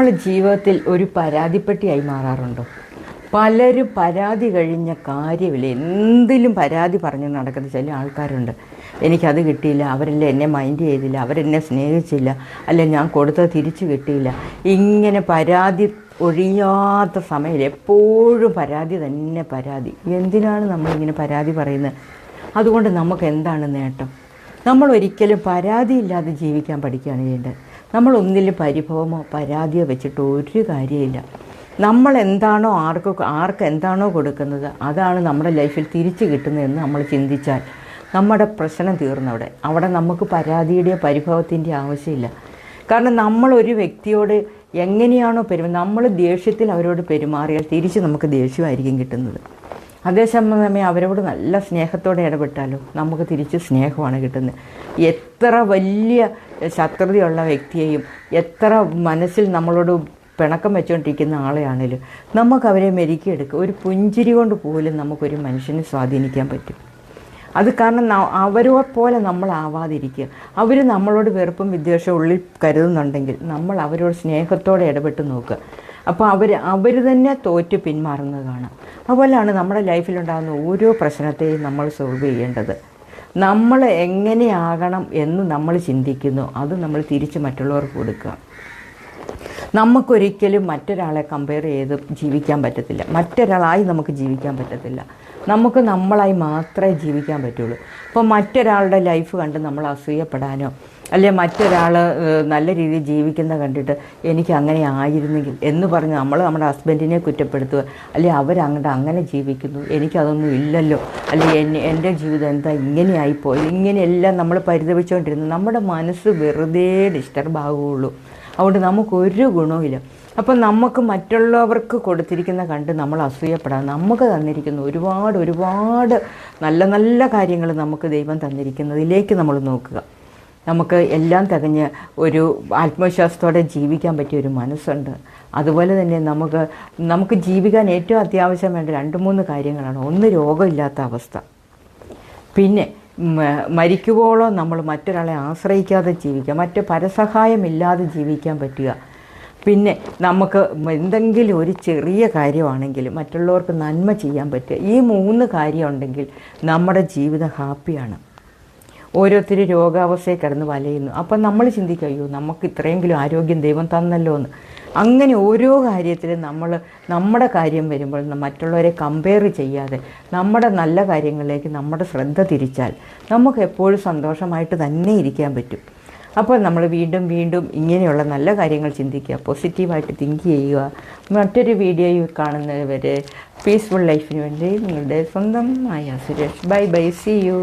നമ്മൾ ജീവിതത്തിൽ ഒരു പരാതിപ്പെട്ടിയായി മാറാറുണ്ടോ? പലരും പരാതി കഴിഞ്ഞ കാര്യമില്ല. എന്തിലും പരാതി പറഞ്ഞ് നടക്കുന്ന ചില ആൾക്കാരുണ്ട്. എനിക്കത് കിട്ടിയില്ല അവരല്ല എന്നെ മൈൻഡ് ചെയ്തില്ല അവരെന്നെ സ്നേഹിച്ചില്ല അല്ലെ ഞാൻ കൊടുത്തത് തിരിച്ചു കിട്ടിയില്ല. ഇങ്ങനെ പരാതി ഒഴിയാത്ത സമയം എപ്പോഴും പരാതി തന്നെ പരാതി. എന്തിനാണ് നമ്മളിങ്ങനെ പരാതി പറയുന്നത്? അതുകൊണ്ട് നമുക്ക് എന്താണ് നേട്ടം? നമ്മൾ ഒരിക്കലും പരാതിയില്ലാതെ ജീവിക്കാൻ പഠിക്കുകയാണ് ചെയ്യേണ്ടത്. നമ്മൾ ഒന്നിലും പരിഭവമോ പരാതിയോ വെച്ചിട്ട് ഒരു കാര്യമില്ല നമ്മൾ എന്താണോ ആർക്ക് ആർക്ക് എന്താണോ കൊടുക്കുന്നത് അതാണ് നമ്മുടെ ലൈഫിൽ തിരിച്ചു കിട്ടുന്നതെന്ന് നമ്മൾ ചിന്തിച്ചാൽ നമ്മുടെ പ്രശ്നം തീർന്നവിടെ അവിടെ. നമുക്ക് പരാതിയുടെയോ പരിഭവത്തിന്റെ ആവശ്യമില്ല. കാരണം നമ്മൾ ഒരു വ്യക്തിയോട് എങ്ങനെയാണോ പെരുമാ നമ്മൾ ദേഷ്യത്തിൽ അവരോട് പെരുമാറിയാൽ തിരിച്ച് നമുക്ക് ദേഷ്യമായിരിക്കും കിട്ടുന്നത്. അതേസമയം അവരോട് നല്ല സ്നേഹത്തോടെ ഇടപെട്ടാലോ? നമുക്ക് തിരിച്ച് സ്നേഹമാണ് കിട്ടുന്നത്. എത്ര വലിയ ശത്രുതയുള്ള വ്യക്തിയെയും എത്ര മനസ്സിൽ നമ്മളോട് പിണക്കം വെച്ചുകൊണ്ടിരിക്കുന്ന ആളെയാണേലും നമുക്ക് അവരെ മെരുക്കിയെടുക്കുക ഒരു പുഞ്ചിരി കൊണ്ട് പോലും നമുക്കൊരു മനുഷ്യനെ സ്വാധീനിക്കാൻ പറ്റും. അത് കാരണം അവരെ പോലെ നമ്മളാവാതിരിക്കുക. അവർ നമ്മളോട് വെറുപ്പും വിദ്വേഷവും ഉള്ളിൽ കരുതുന്നുണ്ടെങ്കിൽ നമ്മൾ അവരോട് സ്നേഹത്തോടെ ഇടപെട്ട് നോക്കുക. അപ്പോൾ അവർ അവർ തന്നെ തോറ്റ് പിന്മാറുന്നത് കാണാം. അതുപോലെയാണ് നമ്മുടെ ലൈഫിലുണ്ടാകുന്ന ഓരോ പ്രശ്നത്തെയും നമ്മൾ സോൾവ് ചെയ്യേണ്ടത്. നമ്മൾ എങ്ങനെയാകണം എന്ന് നമ്മൾ ചിന്തിക്കുന്നു. അത് നമ്മൾ തിരിച്ച് മറ്റുള്ളവർക്ക് കൊടുക്കുക. നമുക്കൊരിക്കലും മറ്റൊരാളെ കമ്പയർ ചെയ്ത് ജീവിക്കാൻ പറ്റത്തില്ല. മറ്റൊരാളായി നമുക്ക് ജീവിക്കാൻ പറ്റത്തില്ല. നമുക്ക് നമ്മളായി മാത്രമേ ജീവിക്കാൻ പറ്റുള്ളൂ. അപ്പോൾ മറ്റൊരാളുടെ ലൈഫ് കണ്ട് നമ്മൾ അസൂയപ്പെടാനോ അല്ലെ മറ്റൊരാൾ നല്ല രീതിയിൽ ജീവിക്കുന്ന കണ്ടിട്ട് എനിക്ക് അങ്ങനെ ആയിരുന്നെങ്കിൽ എന്ന് പറഞ്ഞ് നമ്മൾ നമ്മുടെ ഹസ്ബൻഡിനെ കുറ്റപ്പെടുത്തുക അല്ലെ അവരങ്ങോട്ട് അങ്ങനെ ജീവിക്കുന്നു എനിക്കതൊന്നും ഇല്ലല്ലോ അല്ലെ എന്നെ എന്റെ ജീവിതം എന്താ ഇങ്ങനെയായിപ്പോയി ഇങ്ങനെയെല്ലാം നമ്മൾ പരിതപിച്ചുകൊണ്ടിരുന്നു നമ്മുടെ മനസ്സ് വെറുതെ ഡിസ്റ്റർബ് ആകുകയുള്ളൂ അതുകൊണ്ട് നമുക്കൊരു ഗുണവുമില്ല. അപ്പം നമുക്ക് മറ്റുള്ളവർക്ക് കൊടുത്തിരിക്കുന്ന കണ്ട് നമ്മൾ അസൂയപ്പെടാം. നമുക്ക് തന്നിരിക്കുന്ന ഒരുപാട് ഒരുപാട് നല്ല നല്ല കാര്യങ്ങൾ നമുക്ക് ദൈവം തന്നിരിക്കുന്നതിലേക്ക് നമ്മൾ നോക്കുക. നമുക്ക് എല്ലാം തികഞ്ഞ് ഒരു ആത്മവിശ്വാസത്തോടെ ജീവിക്കാൻ പറ്റിയ ഒരു മനസ്സുണ്ട്. അതുപോലെ തന്നെ നമുക്ക് നമുക്ക് ജീവിക്കാൻ ഏറ്റവും അത്യാവശ്യം വേണ്ട രണ്ട് മൂന്ന് കാര്യങ്ങളാണ്. ഒന്ന് രോഗമില്ലാത്ത അവസ്ഥ. പിന്നെ മരിക്കുവോളം നമ്മൾ മറ്റൊരാളെ ആശ്രയിക്കാതെ ജീവിക്കുക മറ്റ് പരസഹായമില്ലാതെ ജീവിക്കാൻ പറ്റുക. പിന്നെ നമുക്ക് എന്തെങ്കിലും ഒരു ചെറിയ കാര്യമാണെങ്കിൽ മറ്റുള്ളവർക്ക് നന്മ ചെയ്യാൻ പറ്റുക. ഈ മൂന്ന് കാര്യം ഉണ്ടെങ്കിൽ നമ്മുടെ ജീവിതം ഹാപ്പിയാണ്. ഓരോരുത്തർ രോഗാവസ്ഥയെ കിടന്ന് വലയുന്നു. അപ്പം നമ്മൾ ചിന്തിക്കും അയ്യോ നമുക്ക് ഇത്രയെങ്കിലും ആരോഗ്യം ദൈവം തന്നല്ലോ എന്ന് അങ്ങനെ ഓരോ കാര്യത്തിലും നമ്മൾ നമ്മുടെ കാര്യം വരുമ്പോൾ മറ്റുള്ളവരെ കമ്പയർ ചെയ്യാതെ നമ്മുടെ നല്ല കാര്യങ്ങളിലേക്ക് നമ്മുടെ ശ്രദ്ധ തിരിച്ചാൽ നമുക്ക് എപ്പോഴും സന്തോഷമായിട്ട് തന്നെ ഇരിക്കാൻ പറ്റും. അപ്പോൾ നമ്മൾ വീണ്ടും വീണ്ടും ഇങ്ങനെയുള്ള നല്ല കാര്യങ്ങൾ ചിന്തിക്കുക പോസിറ്റീവായിട്ട് തിങ്ക് ചെയ്യുക. മറ്റൊരു വീഡിയോ കാണുന്നവരെ പീസ്ഫുൾ ലൈഫിന് വേണ്ടി നിങ്ങളുടെ സ്വന്തം Suresh. Bye bye see you